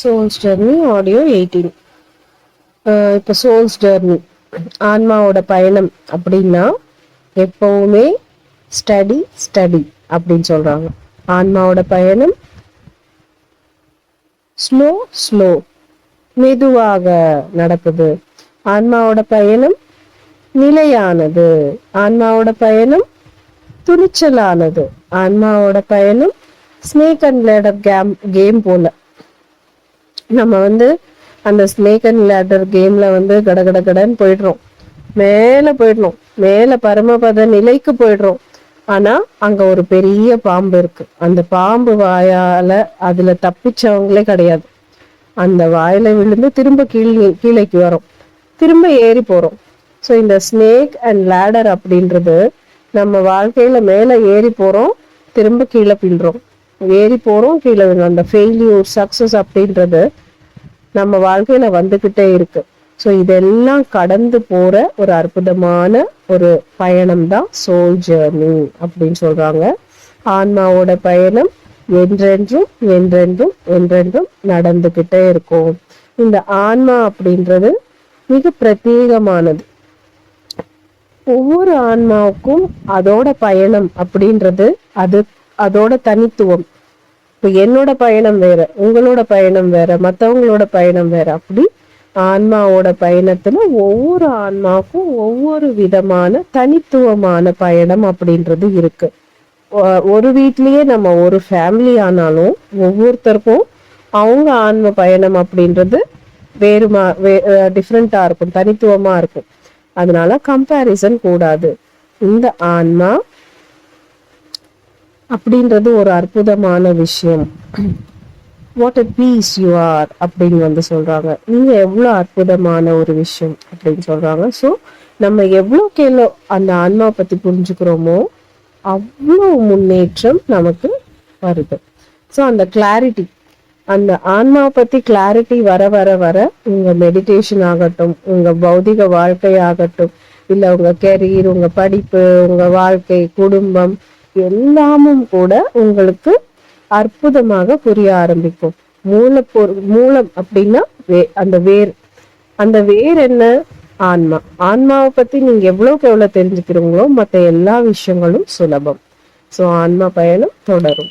Souls journey audio eighteen இப்போ souls journey ஆன்மாவோட பயணம் அப்படின்னா எப்பவுமே ஸ்டடி ஸ்டடி அப்படின்னு சொல்கிறாங்க ஆன்மாவோட பயணம் ஸ்லோ ஸ்லோ மெதுவாக நடக்குது. ஆன்மாவோட பயணம் நிலையானது. ஆன்மாவோட பயணம் துணிச்சலானது. ஆன்மாவோட பயணம் snake and ladder game game போல. நம்ம வந்து அந்த ஸ்னேக் அண்ட் லேடர் கேமில் வந்து கட கட கடன்னு போயிடுறோம். மேலே போயிடுறோம். மேலே பரமபத நிலைக்கு போயிடுறோம். ஆனால் அங்கே ஒரு பெரிய பாம்பு இருக்குது அந்த பாம்பு வாயால் அதில் தப்பிச்சவங்களே கிடையாது. அந்த வாயில் விழுந்து திரும்ப கீழே கீழேக்கு வரும். திரும்ப ஏறி போகிறோம் ஸோ இந்த ஸ்னேக் அண்ட் லேடர் அப்படின்றது நம்ம வாழ்க்கையில் மேலே ஏறி போகிறோம் திரும்ப கீழே பின்றோம் ஏறி போகிறோம் கீழே விழுறோம். அந்த ஃபெயில்யூர் சக்ஸஸ் அப்படின்றது நம்ம வாழ்க்கையில வந்துகிட்டே இருக்கு. ஸோ இதெல்லாம் கடந்து போற ஒரு அற்புதமான ஒரு பயணம் தான் சோல் ஜேர்னி அப்படின்னு சொல்றாங்க. ஆன்மாவோட பயணம் என்றென்றும் என்றென்றும் என்றென்றும் நடந்துகிட்டே இருக்கும். இந்த ஆன்மா அப்படின்றது மிக பிரத்யேகமானது. ஒவ்வொரு ஆன்மாவுக்கும் அதோட பயணம் அப்படின்றது அது அதோட தனித்துவம். இப்போ என்னோட பயணம் வேற உங்களோட பயணம் வேற மற்றவங்களோட பயணம் வேற. அப்படி ஆன்மாவோட பயணத்துல ஒவ்வொரு ஆன்மாவுக்கும் ஒவ்வொரு விதமான தனித்துவமான பயணம் அப்படின்றது இருக்கு. ஒரு வீட்லயே நம்ம ஒரு ஃபேமிலி ஆனாலும் ஒவ்வொருத்தருக்கும் அவங்க ஆன்ம பயணம் அப்படின்றது வேறுமா வே டிஃப்ரெண்டா இருக்கும் தனித்துவமா இருக்கும். அதனால கம்பேரிசன் கூடாது. இந்த ஆன்மா அப்படின்றது ஒரு அற்புதமான விஷயம். What a piece you are அப்படின்னு வந்து சொல்கிறாங்க நீங்கள் எவ்வளோ அற்புதமான ஒரு விஷயம் அப்படின்னு சொல்கிறாங்க ஸோ நம்ம எவ்வளோக்கு எவ்வளோ அந்த ஆன்மா பற்றி புரிஞ்சுக்கிறோமோ அவ்வளோ முன்னேற்றம் நமக்கு வருது. ஸோ அந்த கிளாரிட்டி அந்த ஆன்மாவை பற்றி கிளாரிட்டி வர வர வர உங்கள் மெடிடேஷன் ஆகட்டும் உங்கள் பௌதிக வாழ்க்கை ஆகட்டும் இல்லை உங்கள் கெரியர் உங்கள் படிப்பு உங்கள் வாழ்க்கை குடும்பம் எல்லாமும் கூட உங்களுக்கு அற்புதமாக புரிய ஆரம்பிக்கும். மூலப்பொரு மூலம் அப்படின்னா வே அந்த வேர் அந்த வேர் என்ன? ஆன்மா. ஆன்மாவை பத்தி நீங்க எவ்வளவுக்கு எவ்வளவு தெரிஞ்சுக்கிறீங்களோ மற்ற எல்லா விஷயங்களும் சுலபம். சோ ஆன்மா பயணம் தொடரும்.